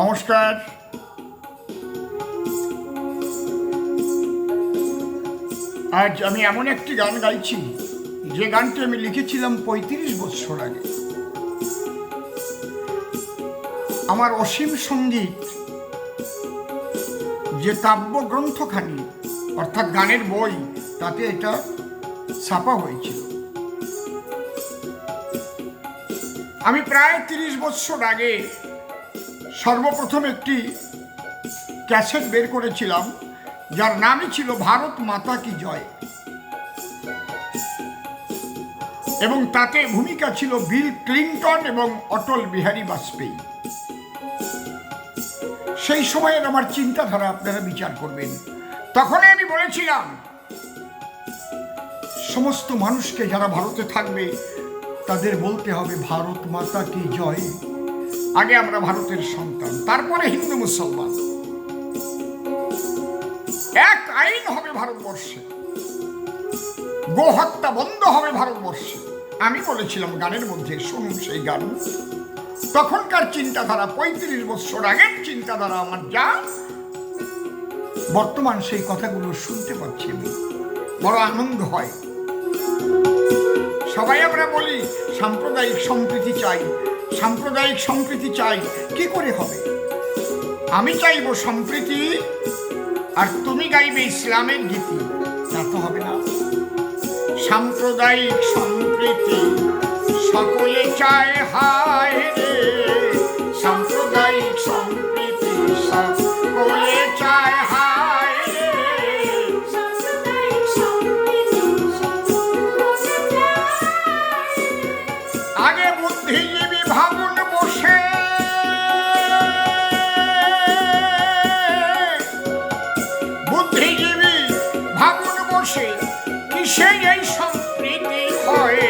নমস্কার। আজ আমি এমন একটি গান গাইছি, যে গানটি আমি লিখেছিলাম পঁয়ত্রিশ বছর আগে। আমার অসীম সংগীত যে কাব্যগ্রন্থখানি, অর্থাৎ গানের বই, তাতে এটা ছাপা হয়েছিল। আমি প্রায় তিরিশ বছর আগে সর্বপ্রথম একটি ক্যাসেট বের করেছিলাম, যার নামই ছিল ভারত মাতা কি জয়। এবং তাতে ভূমিকা ছিল বিল ক্লিন্টন এবং অটল বিহারী বাজপেয়ী। সেই সময়ের আমার চিন্তাধারা আপনারা বিচার করবেন। তখনই আমি বলেছিলাম, সমস্ত মানুষকে যারা ভারতে থাকবে, তাদের বলতে হবে ভারত মাতা কি জয়। আগে আমরা ভারতের সন্তান, তারপরে হিন্দু মুসলমান। এক আইন হবে ভারতবর্ষে। গো হত্যা বন্ধ হবে ভারতবর্ষে। আমি বলেছিলাম গানের মধ্যে, শুনুন সেই গান। তখনকার চিন্তাধারা পঁয়ত্রিশ বছর আগের চিন্তাধারা আমার যা। বর্তমান সেই কথাগুলো শুনতে পাচ্ছি আমি। বড় আনন্দ হয়। সবাই আমরা বলি, সাম্প্রদায়িক সম্প্রীতি চাই। সাম্প্রদায়িক সম্প্রীতি চাই, কি করে হবে? আমি চাইব সম্প্রীতি, আর তুমি গাইবে ইসলামের গীতি। তা তো হবে না। সাম্প্রদায়িক সম্প্রীতি সকলে চায়, হায় রে। সাম্প্রদায়িক সম্প্রীতি বসে কিসে এই সম্প্রীতি হয়?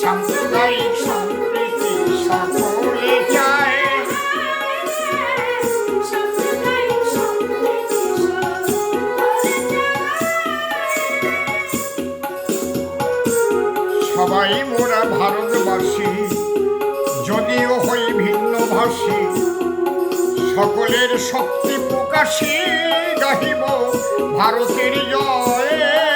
সাম্প্রদায়িক সম্প্রীতি সকলে চায়। সবাই মোরা ভারতবাসী, যদিও হই ভিন্ন ভাষী সকলের শক্তি প্রকাশে গাহিব ভারতের জয়।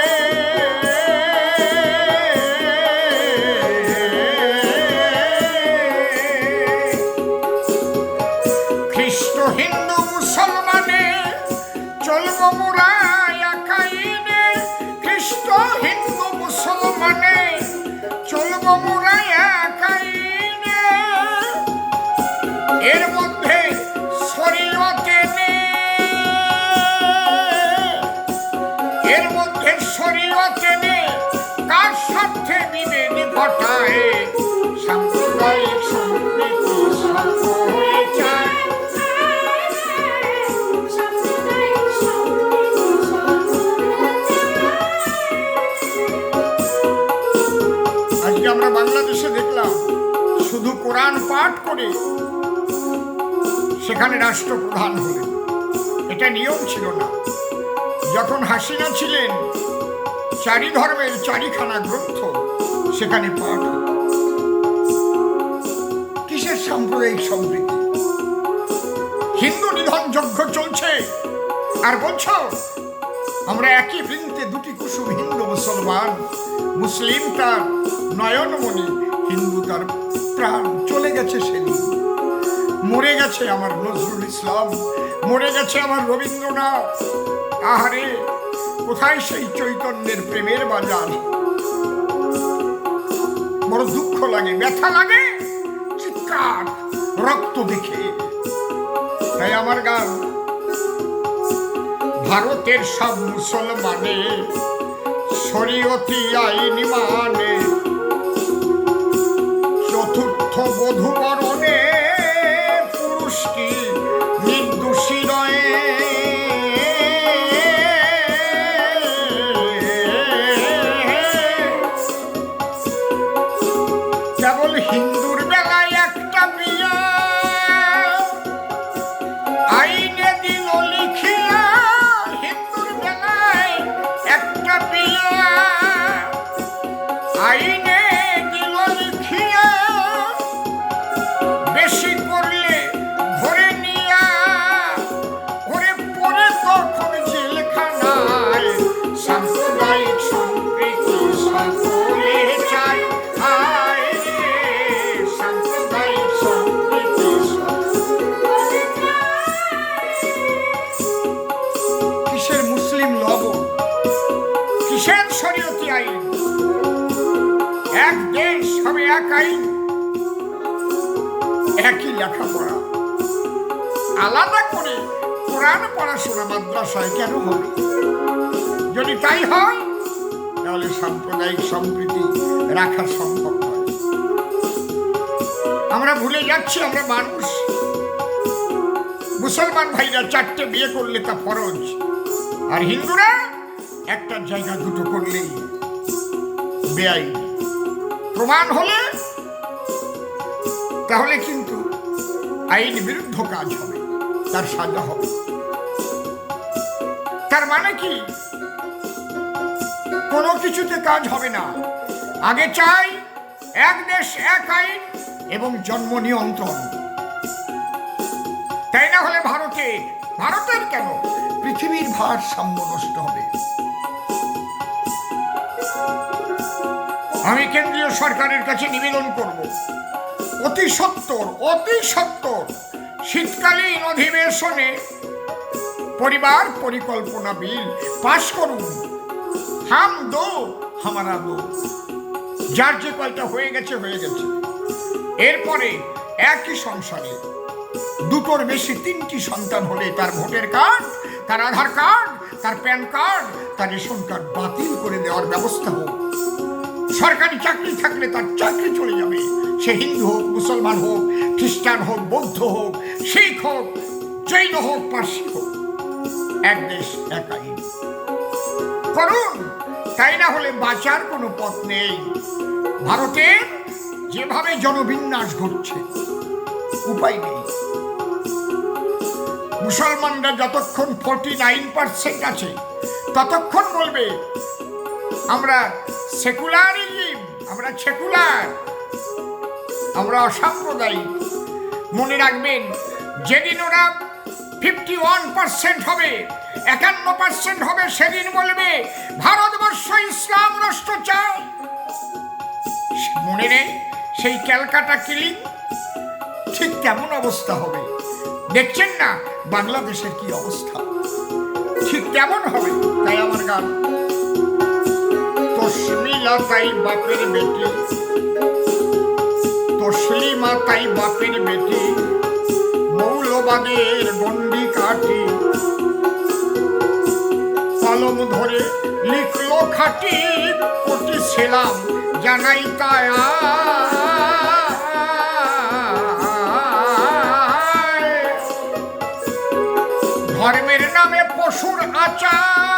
পাঠ করে সেখানে রাষ্ট্রপ্রধান হলেন এটা নিয়ম ছিল না। যখন হাসিনা ছিলেন, চারি ধর্মের চারিখানা গ্রন্থ সেখানে পাঠ কিসের সাম্প্রদায়িক সম্প্রীতি হিন্দু নিধন যজ্ঞ চলছে। আর বলছ, আমরা একই বৃন্তে দুটি কুসুম হিন্দু মুসলমান, মুসলিম তার নয়নমণি, হিন্দু তার প্রাণ চলে গেছে সেদিন মরে গেছে আমার নজরুল ইসলাম। মরে গেছে আমার রবীন্দ্রনাথ। আহারে, কোথায় সেই চৈতন্যের প্রেমের বাজার? বড় দুঃখ লাগে, ব্যথা লাগে, চিৎকার, রক্ত দেখে। তাই আমার গান। ভারতের সব মুসলমানে শরীয়তি আইনি মানে চতুর্থ এক দেশ হবে এক আইন একই লেখাপড়া। আলাদা করে কোরআন পড়াশোনা মাদ্রাসায় কেন হবে? যদি তাই হয়, তাহলে সাম্প্রদায়িক সম্প্রীতি রাখা সম্ভব নয়। আমরা ভুলে যাচ্ছি, আমরা মানুষ। মুসলমান ভাইরা চারটে বিয়ে করলে তা ফরজ। আর হিন্দুরা একটা জায়গা দুটো করলেই বেআইন। প্রমাণ হলে, তাহলে কিন্তু আইন বিরুদ্ধ কাজ হবে, তার সাজা হবে। তার মানে কি? কোনো কিছুতে কাজ হবে না। আগে চাই এক দেশ, এক আইন এবং জন্ম নিয়ন্ত্রণ। তাই না হলে ভারতে, ভারতের কেন? পৃথিবীর ভারসাম্য নষ্ট হবে। আমি কেন্দ্রীয় সরকারের কাছে নিবেদন করব। অতি সত্তর অতি সত্তর। শীতকালীন অধিবেশনে পরিবার পরিকল্পনা বিল পাশ করুন। হাম দো, হামারা দো। যার যে কয়টা হয়ে গেছে হয়ে গেছে। এরপরে একই সংসারে দুটোর বেশি তিনটি সন্তান হলে তার ভোটার কার্ড, তার আধার কার্ড, তার প্যান কার্ড, তার রেশন কার্ড বাতিল করে দেওয়ার ব্যবস্থা হোক। সরকারি চাকরি থাকলে তার চাকরি চলে যাবে। সে হিন্দু হোক, মুসলমান হোক, খ্রিস্টান হোক, বৌদ্ধ হোক, শিখ হোক, জৈন হোক, পার্সি হোক, এক দেশ এক আইন করুন, তাই না হলে বাঁচার কোনো পথ নেই। ভারতের যেভাবে জনবিন্যাস ঘটছে, উপায় নেই। মুসলমানরা যতক্ষণ ফোরটি নাইন পার্সেন্ট আছে, ততক্ষণ বলবে, আমরা সেকুলারিজম আমরা সেকুলার। আমরা অসাম্প্রদায়িক। মনে রাখবেন, যেদিন ওরা ফিফটি ওয়ান পার্সেন্ট হবে, একান্ন পার্সেন্ট হবে, সেদিন বলবে, ভারতবর্ষ ইসলাম রাষ্ট্র চায় মনে নেই, সেই ক্যালকাটা কিলিং? ঠিক কেমন অবস্থা হবে? দেখছেন না বাংলাদেশের কি অবস্থা? ঠিক কেমন হবে? তাই আমার গান। তসমিলা তাই বাপের বেটি। তসলিমা তাই বাপের বেটি। মৌলবাদের গন্ডি কাটি। কলম ধরে লিখলো খাটি, কোটি ছিলাম জানাই তাই ধর্মের নামে পশুর আচার।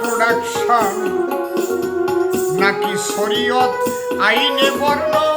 প্রোডাকশন নাকি শরীয়ত আইনে বর্ণন?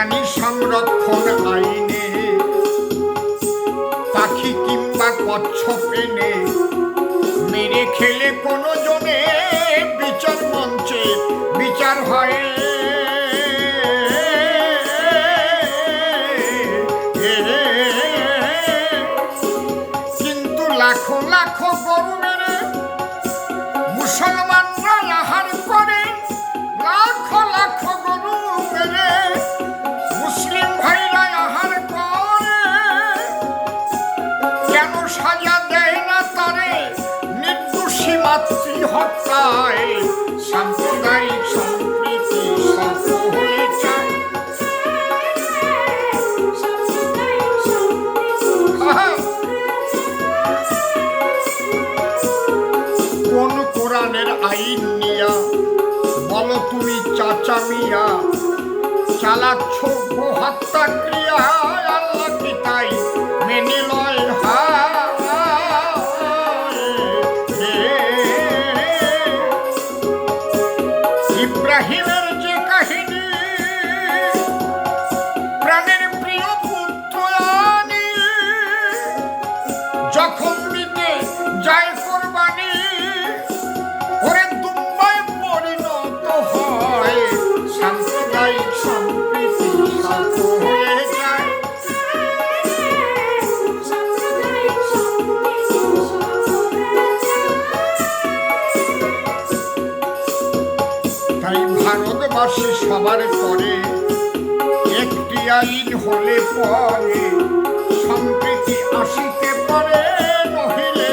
প্রাণী সংরক্ষণ আইনে। পাখি কিংবা কচ্ছপ এনে মেরে খেলে কোনো জনে বিচার মঞ্চে বিচার হয়। কিন্তু লাখো লাখো গরু মেরে মুসলমানরা সাম্প্রদায়িক সম্প্রীতি যায় আহা! কোন কোরআনের আইন নিয়া বলো তুমি চাচা মিয়া, চালাচ্ছ হত্যা ক্রিয়া আল্লাহ কি মেনে লয় হায় ইব্রাহিমের যে ভারতবাসী সবার করে একটি আইন হলে পরে সম্প্রীতি আসিতে পারে নহিলে